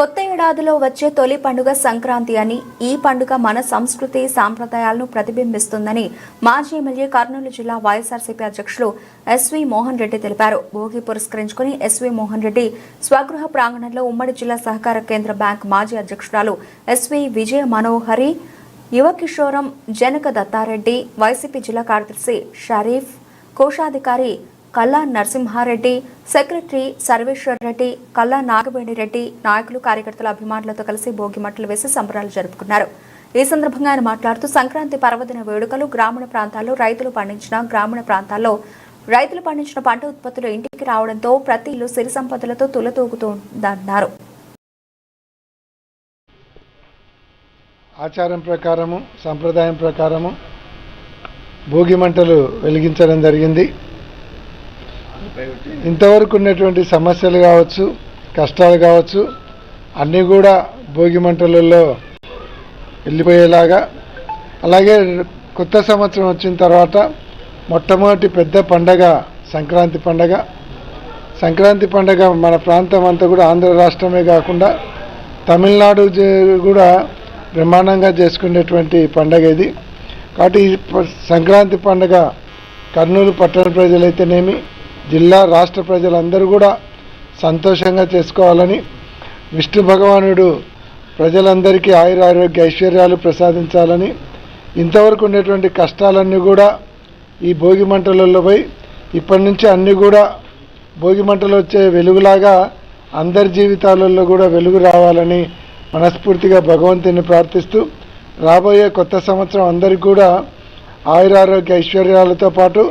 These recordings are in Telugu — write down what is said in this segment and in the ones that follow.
కొత్త ఏడాదిలో వచ్చే తొలి పండుగ సంక్రాంతి అని ఈ పండుగ మన సంస్కృతి సాంప్రదాయాలను ప్రతిబింబిస్తుందని మాజీ ఎమ్మెల్యే కర్నూలు జిల్లా వైఎస్ఆర్సీపీ అధ్యక్షులు ఎస్వి మోహన్ రెడ్డి తెలిపారు. భోగి పురస్కరించుకుని ఎస్వి మోహన్ రెడ్డి స్వగృహ ప్రాంగణంలో ఉమ్మడి జిల్లా సహకార కేంద్ర బ్యాంక్ మాజీ అధ్యక్షురాలు ఎస్వి విజయ మనోహరి యువకిషోరం జనక దత్తారెడ్డి వైసీపీ జిల్లా కార్యదర్శి షరీఫ్ కోశాధికారి కల్లా నరసింహారెడ్డి సెక్రటరీ సర్వేశ్వర్ రెడ్డి కల్లా నాగవేణిరెడ్డి నాయకులు కార్యకర్తల అభిమానులతో కలిసి భోగి మంటలు వేసి సంబరాలు జరుపుకున్నారు. ఈ సందర్భంగా ఆయన మాట్లాడుతూ సంక్రాంతి పర్వదిన వేడుకలు గ్రామీణ ప్రాంతాల్లో రైతులు పండించిన గ్రామీణ ప్రాంతాల్లో రైతులు పండించిన పంట ఉత్పత్తులు ఇంటికి రావడంతో ప్రతి ఇల్లు సిరి సంపదలతో తులతూగుతుందన్నారు. ఆచారం ప్రకారము సంప్రదాయం ప్రకారము భోగి మంటలు వెలిగించడం జరిగింది. ఇంతవరకు ఉన్నటువంటి సమస్యలు కావచ్చు కష్టాలు కావచ్చు అన్నీ కూడా భోగి మంటలలో వెళ్ళిపోయేలాగా. అలాగే కొత్త సంవత్సరం వచ్చిన తర్వాత మొట్టమొదటి పెద్ద పండగ సంక్రాంతి పండగ. సంక్రాంతి పండగ మన ప్రాంతం అంతా కూడా ఆంధ్ర రాష్ట్రమే కాకుండా తమిళనాడు కూడా బ్రహ్మాండంగా చేసుకునేటువంటి పండగ ఇది. కాబట్టి ఈ సంక్రాంతి పండగ కర్నూలు పట్టణ ప్రజలైతేనేమి జిల్లా రాష్ట్ర ప్రజలందరూ కూడా సంతోషంగా చేసుకోవాలని విష్ణు భగవానుడు ప్రజలందరికీ ఆయుర ఆరోగ్య ఐశ్వర్యాలు ప్రసాదించాలని ఇంతవరకు ఉండేటువంటి కష్టాలన్నీ కూడా ఈ భోగి మంటలలో పోయి ఇప్పటి నుంచి అన్నీ కూడా భోగి మంటలు వచ్చే వెలుగులాగా అందరి జీవితాలలో కూడా వెలుగు రావాలని మనస్ఫూర్తిగా భగవంతుని ప్రార్థిస్తూ రాబోయే కొత్త సంవత్సరం అందరికీ కూడా ఆయురారోగ్య ఐశ్వర్యాలతో పాటు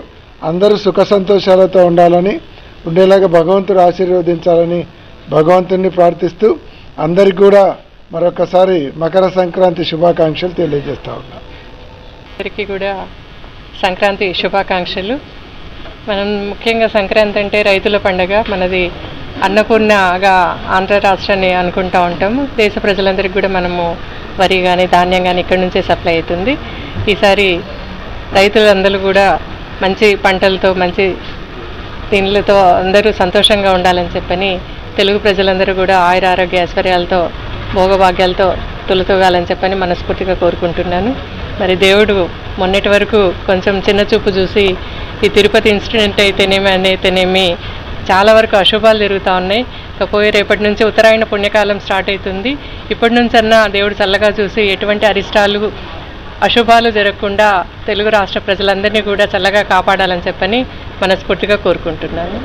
అందరూ సుఖ సంతోషాలతో ఉండాలని ఉండేలాగా భగవంతుడు ఆశీర్వదించాలని భగవంతుణ్ణి ప్రార్థిస్తూ అందరికీ కూడా మరొకసారి మకర సంక్రాంతి శుభాకాంక్షలు తెలియజేస్తా ఉన్నా. అందరికీ కూడా సంక్రాంతి శుభాకాంక్షలు. మనం ముఖ్యంగా సంక్రాంతి అంటే రైతుల పండగ మనది అన్నపూర్ణగా ఆంధ్ర రాష్ట్రాన్ని అనుకుంటా ఉంటాము దేశ ప్రజలందరికీ కూడా మనము వరి కానీ ధాన్యం కానీ ఇక్కడి నుంచే సప్లై అవుతుంది. ఈసారి రైతులందరూ కూడా మంచి పంటలతో మంచి దీనిలతో అందరూ సంతోషంగా ఉండాలని చెప్పని తెలుగు ప్రజలందరూ కూడా ఆయుర ఆరోగ్య ఐశ్వర్యాలతో భోగభాగ్యాలతో తొలతూగాలని చెప్పని మనస్ఫూర్తిగా కోరుకుంటున్నాను. మరి దేవుడు మొన్నటి వరకు కొంచెం చిన్న చూపు చూసి ఈ తిరుపతి ఇన్సిడెంట్ అయితేనేమి అని అయితేనేమి చాలా వరకు అశుభాలు జరుగుతూ ఉన్నాయి. కాకపోతే రేపటి నుంచి ఉత్తరాయణ పుణ్యకాలం స్టార్ట్ అవుతుంది. ఇప్పటి నుంచి అన్నా దేవుడు చల్లగా చూసి ఎటువంటి అరిష్టాలు అశుభాలు జరగకుండా తెలుగు రాష్ట్ర ప్రజలందరినీ కూడా చల్లగా కాపాడాలని చెప్పని మనస్ఫూర్తిగా కోరుకుంటున్నాను.